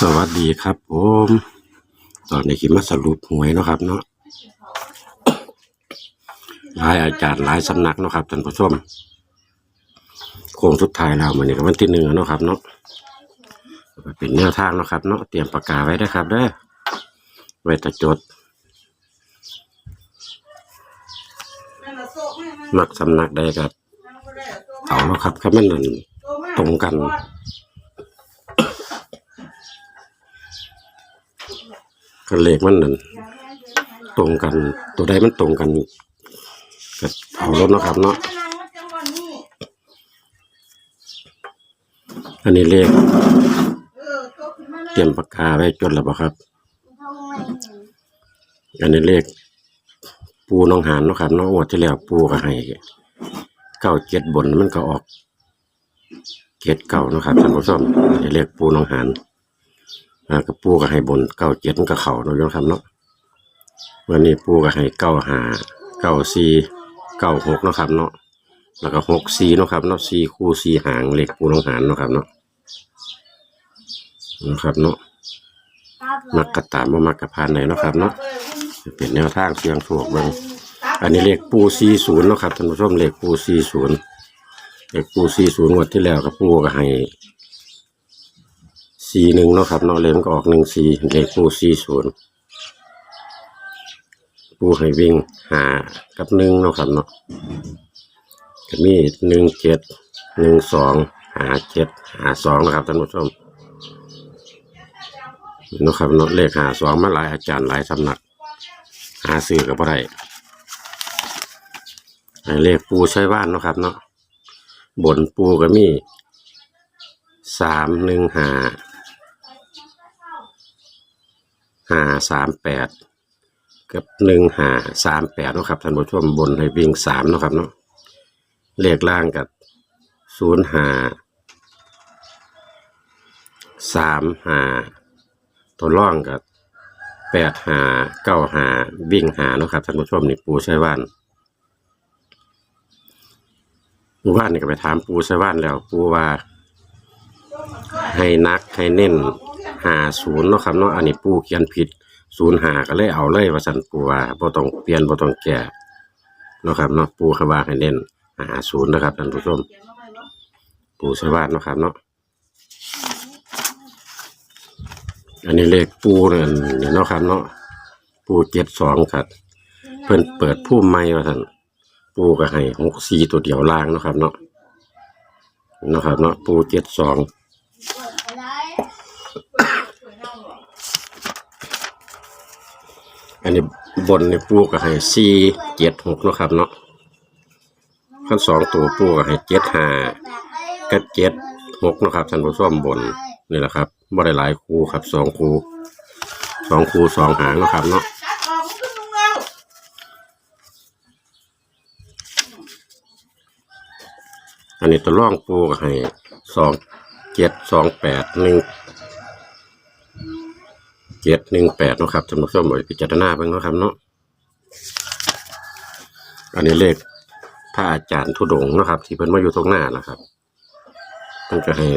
สวัสดีครับผม ตอนนี้คิดมาสรุปหวยเนาะครับ เนาะหลายอาจารย์หลายสำนักเนาะครับท่านผู้ชมโค้งสุดท้ายแล้วมันนี่ก็วันที่หนึ่งเนาะครับ เนาะเป็นแนวทางเนาะครับ เนาะเตรียมปากกาไว้ได้ครับเด้อไว้ตะจด มักสำนักใดก็เอาเนาะครับครับมันนั่นตรงกัน ก็เลขมันนั่นตรงกัน ตัวใดมันตรงกันก็เอารถเนาะครับเนาะอันนี้เลขเตรียมปากกาไว้จดแล้วบ่ครับ อันนี้เลขปูน้องหานเนาะครับเนาะงวดที่แล้วปูก็ให้เก้าเจ็ดบนมันก็ออกเจ็ดเก้านะครับท่านผู้ชมอันนี้เลขปูน้องหาน อากับปูก็ให้บนเก้าเจ็ดก็เข่าเนาะยมครับเนาะวันนี้ปูก็ให้เก้าหาเก้าสี่เก้าหกเนาะครับเนาะแล้วก็หกสี่เนาะครับเนาะสี่คู่สี่หางเหลขปูน้องหานเนาะครับเนาะนะครับเนาะมักกระตามมามักกระพานไหนเนาะครับเนาะเป็นแนวทางเสียงถูกบิ่งอันนี้เลขปูซีศูนย์เนาะครับท่านผู้ชมเลขปูซีศูนย์เลขปูซีศูนย์งวดที่แล้วกับปูก็ให้ ซีหนึ่งเนาะครับเนาะเลมก็ออกหนึ่งซีเลขปูซีศูนย์ปูให้วิ่งหากับหนึ่งเนาะครับเนาะก็มีหนึ่งเจ็ดหนึ่งสองหาเจ็ดหาสองนะครับท่านผู้ชมเนาะครับเนาะเลขหาสองมาหลายอาจารย์หลายสำนัก หาซื้อกับอะไรเลขปูใช้บ้านเนาะครับเนาะบนปูก็มีสามหนึ่งหา หาสามแปดกับหนึ่งหาสามแปดเนาะครับท่านผู้ชมบนให้วิ่งสามเนาะครับเนาะเลขล่างกับศูนย์หาสามหาตัวร่องกับแปดหาเก้าหาวิ่งหาเนาะครับท่านผู้ชมนี่ปูใช้ว่านปูว่านนี่ก็ไปถามปูใช้ว่านแล้วปูว่าให้นักให้เน้น หาศูนย์เนาะครับเนาะอันนี้ปูเขียนผิดศูนย์หาก็เลยเอาเลยว่าสันปูว่าบ่ต้องเปลี่ยนบ่ต้องแก้เนาะครับเนาะปูขาว่าให้เน้นหาศูนย์นะครับท่านผู้ชมปูใช้ว่านเนาะครับเนาะอันนี้เลขปูเนี่ยเนาะครับเนาะปูเจ็ดสองครับเพิ่นเปิดผู้ไม่ว่าท่านปูก็ให้หกสี่ตัวเดียวล่างเนาะครับเนาะเนาะครับเนาะปูเจ็ดสอง อันนี้บนในปูก็ให้สี่เจ็ดหกนะครับเนาะขั้นสองตัวปูก็ให้เจ็ดห้ากับเจ็ดหกนะครับท่านผู้ชมบนนี่แหละครับบ่ได้หลายคู่ครับสองคู่สองคู่สองหางนะครับเนาะอันนี้ตัวร่องปูก็ให้สองเจ็ดสองแปดหนึ่ง เจ็ดหนึ่งแปดนะครับท่านผู้ชมไว้พิจารณาเบ้างนะครับเนาะอันนี้เลขพระอาจารย์ทุดงนะครับ ที่เพิ่นมาอยู่ตรงหน้านะครับเพิ่นก็ให้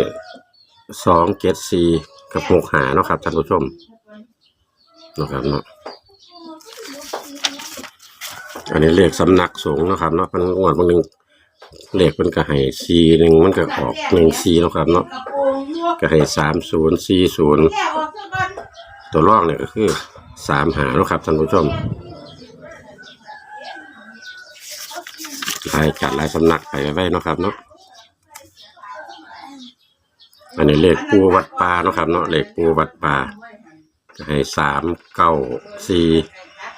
สองเจ็ดสี่กับหกหานะครับท่านผู้ชมนะครับเนาะอันนี้เลขสำนักสงฆ์นะครับเนาะมันงวดบางหนึ่งเลขมันก็ให้สี่หนึ่งมันก็ออกหนึ่งสี่นะครับเนาะก็ให้สามศูนย์สี่ศูนย์ ตัวร่องเนี่ยก็คือสามหาเนาะครับท่านผู้ชมหลายจัดหลายสำนักไปไว้นะครับเนาะอันนี้เลขปูวัดป่าเนาะครับเนาะเลขปูวัดป่าให้สามเก้าสี่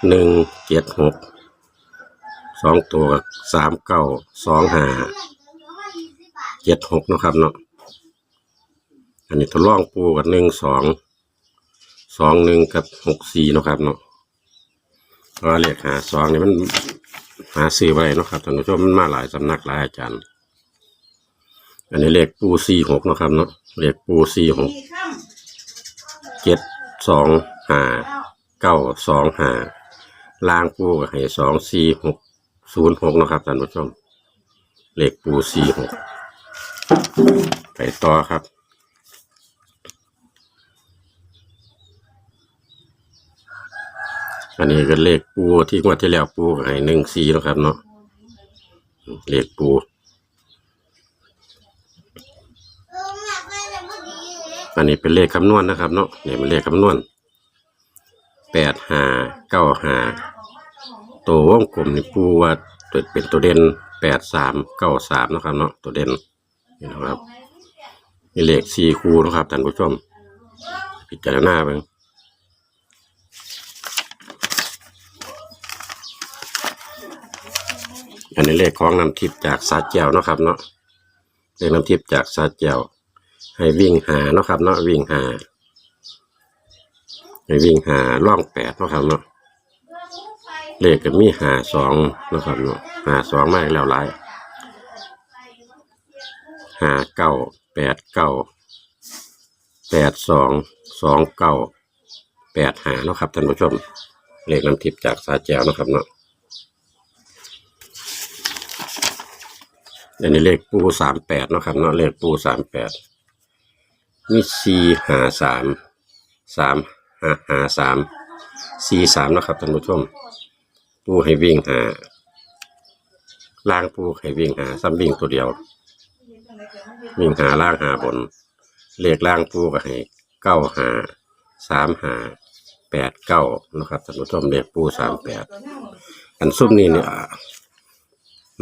หนึ่งเจ็ดหกสองตัวสามเก้าสองห้าเจ็ดหกนะครับเนาะอันนี้ทดลองปูกับหนึ่งสอง สองหนึ่งกับหกสี่เนาะครับเนาะเราะว่าเลขหาสองนี่มันหาซื้อไว้เนาะครับท่านผู้ชมมันมาหลายสำนักหลายอาจารย์ อันนี้เลขปูสี่หกเนาะครับเนาะเลขปูสี่หกเจ็ดสองห้าเก้าสองห้าล่างปูกับให้สองสี่หกศูนย์หกนะครับท่านผู้ชมเลขปูสี่หกไปต่อครับ อันนี้ก็เลขปูที่งวดที่แล้วปูให้หนึ่งสี่นาะครับเนาะเลขปูอันนี้เป็นเลขคำนวณนะครับเนาะนี่เป็นเลขคำนวณแปดห้าเก้าห้าตัววงกลมนี่ปูว่าตัวเป็นตัวเด่นแปดสามเก้าสามนะครับเนาะตัวเด่นนี่นะครับมีเลขสี่คูนะครับท่านผู้ชมพิจารณาเบิ่ อันนี้เลขของน้ำทิพย์จากสาแก้วเนาะครับเนาะเลขน้ำทิพย์จากสาแก้วให้วิ่งหาเนาะครับเนาะวิ่งหาให้วิ่งหาล่องแปดเนาะครับเนาะเลขก็มีหาสองเนาะครับเนาะหาสองมากแล้วหลายหาเก้าแปดเก้าแปดสองสองเก้าแปดหาเนาะครับท่านผู้ชมเลขน้ำทิพย์จากสาแจวเนาะครับเนาะ อันนี้เลขปูสามแปดเนาะครับเนาะเลขปูสามแปดมีสี่หาสามสามหาหาสามสี่สามนะครับท่านผู้ชม ปูให้วิ่งหาล่างปูให้วิ่งหาซ้ำวิ่งตัวเดียว วิ่งหาล่างหาบน เลขล่างปูก็ให้เก้าหาสามหาแปดเก้านะครับท่านผู้ชมเลขปูสามแปดอันซุ่มนี้เนี่ย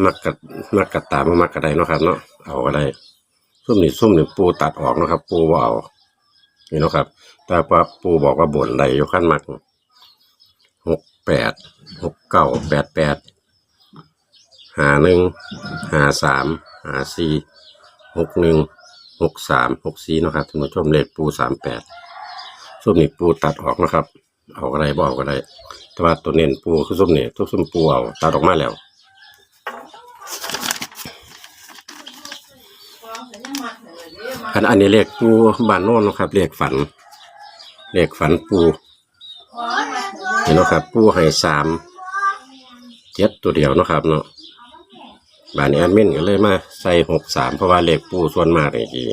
มักกัดมักกัดตามมามักกระไดเนาะครับ เนาะเอาก็ได้ซุ่มนี่ซุ่มนี่ปูตัดออกเนาะครับ ปูว่าเอานี่เนาะครับ แต่ว่าปูบอกว่าบ่นใดอยู่ขั้นมักหกแปดหกเก้าแปดแปดหาหนึ่งหาสามหาสี่หกหนึ่งหกสามหกสี่นะครับท่านผู้ชมเลขปูสามแปดซุ่มนี่ปูตัดออกนะครับ เอาอะไรบอกก็ได้แต่ว่าตัวเน้นปูคือซุ่มนี่ทุกซุ่มปูเอาตัดออกมาแล้ว อันอันนี้เลขปูบ้านโน้นนะครับเลขฝันเลขฝันปูเห็นนะครับ ปูให้สามเจ็ดตัวเดียวนะครับเนาะบ้านนี้แอดมินก็เลยมาใส่หกสามเพราะว่าเลขปูส่วนมากเลยขี่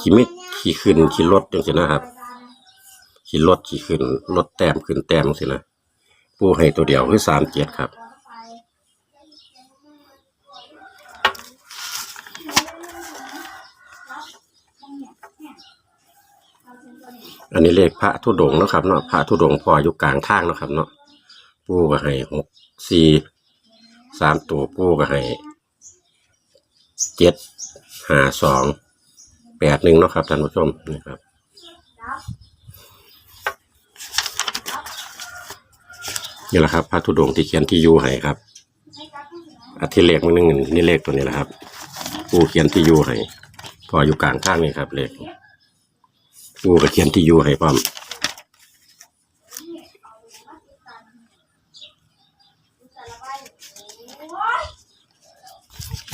ขี่มิดขี่ขึ้นขี่ลดจังสินะครับขี่ลดขี่ขึ้นลดแต้มขึ้นแต้มสินะปูให้ตัวเดียวคือสามเจ็ดครับ อันนี้เลขพระธุดงค์เนาะครับเนาะพระธุดงค์พออยู่กลางทางเนาะครับเนาะปูก็ให้หกสี่สามตัวปูก็ให้เจ็ดห้าสองแปดหนึ่งเนาะครับท่านผู้ชมนี่ครับนี่แหละครับพระธุดงค์ที่เขียนที่อยู่ให้ครับอาทิเลขมันหนึ่งนี่เลขตัวนี้แหละครับ ปูเขียนที่อยู่ให้พออยู่กลางทางนี่ครับเลข ปูก็เขียนที่อยู่ให้พร้อม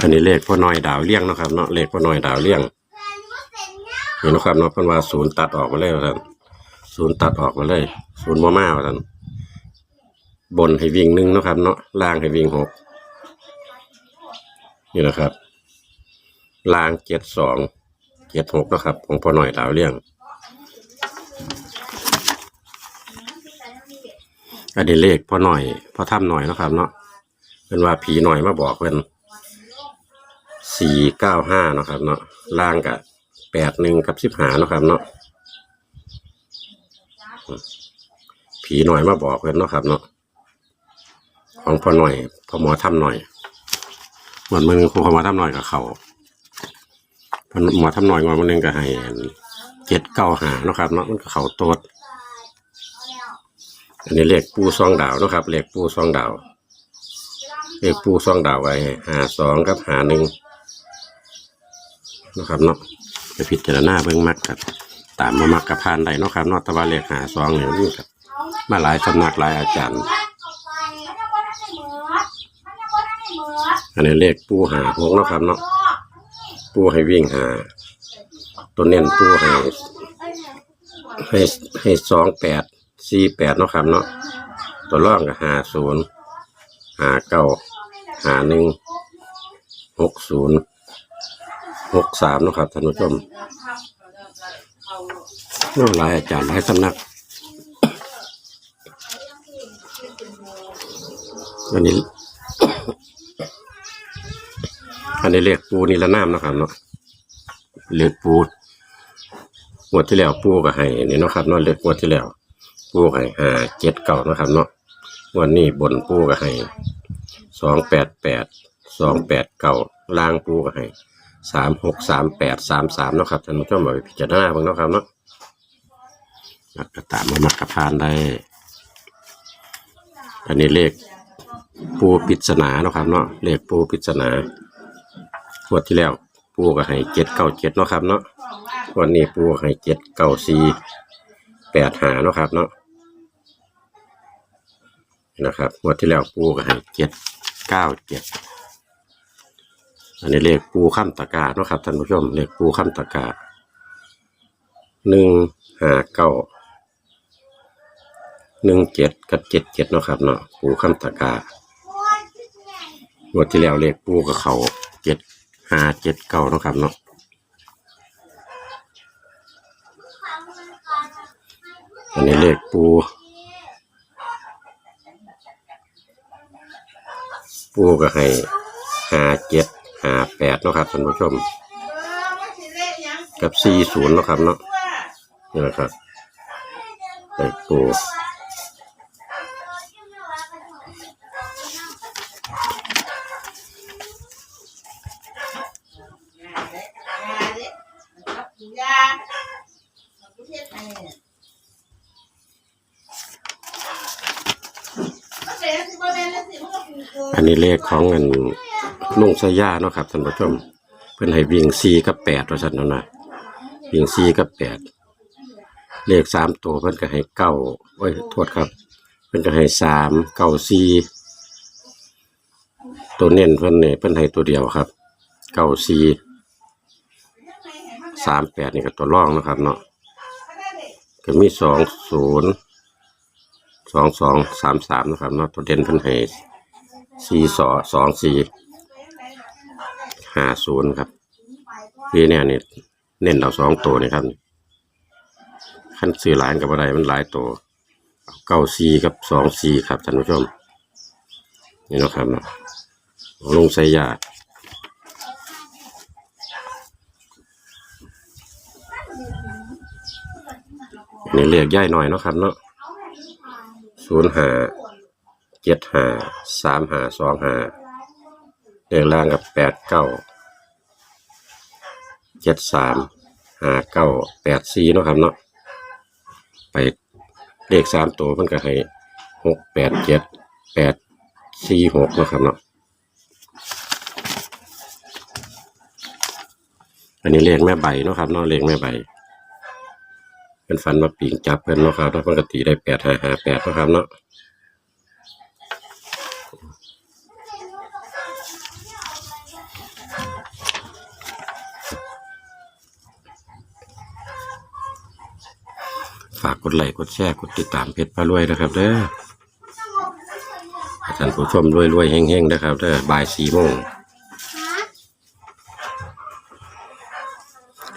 อันนี้เลขพ่อน้อยดาวเลี้ยงนะครับเนาะเลขพ่อน้อยดาวเลี้ยงนี่เนะครับเนาะเพิ่นว่าศูนย์ตัดออกมาเลยว่าซั่นศูนย์ตัดออกมาเลย ศูนย์บ่มาว่าซั่นบนให้วิ่งหนึ่งนะครับ เนาะล่างให้วิ่งหกนี่แหละครับล่างเจ็ดสองเจ็ดหกนะครับ ของพ่อหน้อยดาวเลี้ยง อันนี้เลขพ่อหน่อยพ่อถ้ำหน่อยนะครับ เนาะเป็นว่าผีหน่อยมาบอกเป็นสี่เก้าห้านะครับ เนาะล่างกับแปดหนึ่งกับสิบหานะครับ เนาะผีหน่อยมาบอกเป็นเนาะครับ เนาะของพ่อหน่อยพ่อหมอถ้ำหน่อยเหมือนมึงครูพอหมอถ้ำหน่อยกับเขาพอหมอถ้ำหน่อยงอนมันนึงก็ให้เจ็ดเก้าหานะครับ เนาะมันก็เขาโตด อันนี้เลขปูซองดาวนะครับเลขปูซองดาวเลขปูซองดาวไว้หาสองกับหาหนึ่งนะครับเนาะไปพิจารณาเบิ่งมักกับตามมามักกับพานได้นะครับเนาะต่ว่าเลขหาสองเนี่ยนี่ครับมาหลายสำนักหลายอาจารย์ อันนี้เลขปูหาหกนะครับเนาะปูให้วิ่งหาตัวเน้นปูให้ให้ให้สองแปด สี่แปดเนาะครับเนาะตัวร่องก็หาศูนย์หาเก้าหาหนึ่งหกศูนย์หกสามเนาะครับท่านผู้ชมโอ้หลายอาจารย์หลายสำนักอันนี้ อันนี้เรียกปูนิรนามนะครับเนาะเรียกปูงวดที่แล้วปูก็ให้นี่นะครับเนาะเรียกงวดที่แล้ว ปูก็ให้ห้าเจ็ดเก่านะครับเนาะวันนี้บนปูก็ให้สองแปดแปดสองแปดเก่าล่างปูก็ให้สามหกสามแปดสามสามนะครับท่านผู้ชมเอาไปพิจารณาบ้างนะครับเนาะมักกระตามมามักกระพานได้ อันนี้เลขปูปริศนาเนาะครับเนาะเลขปูปริศนางวดที่แล้วปูก็ให้เจ็ดเก้าเจ็ดเนาะครับเนาะวันนี้ปูให้เจ็ดเก้าสี่แปดหาเนาะครับเนาะ นะครับงวดที่แล้วปูก็ให้เจ็ดเก้าเจ็ดอันนี้เลขปูข้ามตะกาเนาะครับท่านผู้ชมเลขปูข้ามตะกาหนึ่งห้าเก้าหนึ่งเจ็ดกับเจ็ดเจ็ดเนาะครับเนาะปูข้ามตะกางวดที่แล้วเลขปูกับเขาเจ็ดห้าเจ็ดเก้าเนาะครับเนาะอันนี้เลขปู ปูก็ให้หาเจ็ดหาแปดเนาะครับท่านผู้ชม กับสี่ศูนย์เนาะครับเนาะนี่แหละครับเลขปู อันนี้เลขของเงินลุงสยาเนาะครับท่านผู้ชม เพิ่นให้วิ่งสี่กับแปดว่าซั่นเนาะนะวิ่งสี่กับแปดเลขสามตัวเพิ่นก็ให้เก้าโอ้ยโทษครับ เพิ่นก็ให้สามเก้าสี่ตัวเน้นเพิ่นเนี่ยเพิ่นให้ตัวเดียวครับเก้าสี่สามแปดนี่ก็ตัวร่องนะครับเนาะก็มีสองศูนย์สองสองสามสามนะครับเนาะตัวเด่นเพิ่นให้ สี่สอสองสี่ห้าศูนย์ครับพี่เนี่ยนี่เน้นเราสองตัวนี่ครับขั้นซื้อหลายกับอะไรมันหลายตัวเก้าสี่กับสองสี่ครับท่านผู้ชม นี่นะครับนะลงใส่ยาอันนี่เรียกย่ายหน่อยเนาะครับเนาะศูนย์ห้า เจ็ดห้าสามห้าสองห้าเลขล่างกับแปดเก้าเจ็ดสามห้าเก้าแปดสี่เนาะครับเนาะไปเลขสามตัวมันก็ให้หกแปดเจ็ดแปดสี่หกเนาะครับเนาะอันนี้เลขแม่ใบเนาะครับเนาะเลขแม่ใบเป็นฟันมาปิงจับเพิ่นเนาะครับเนาะปกติได้แปดห้าห้าแปดเนาะครับเนาะ ดไลค์กดแชร์กดติดตามเพจพระรวยนะครับเด้อท่านผู้ชมรวยรวยๆเฮงนะครับเด้อบ่ายสี่โมง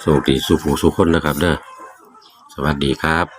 โชคดีสุขูสุขคนนะครับเด้อสวัสดีครับ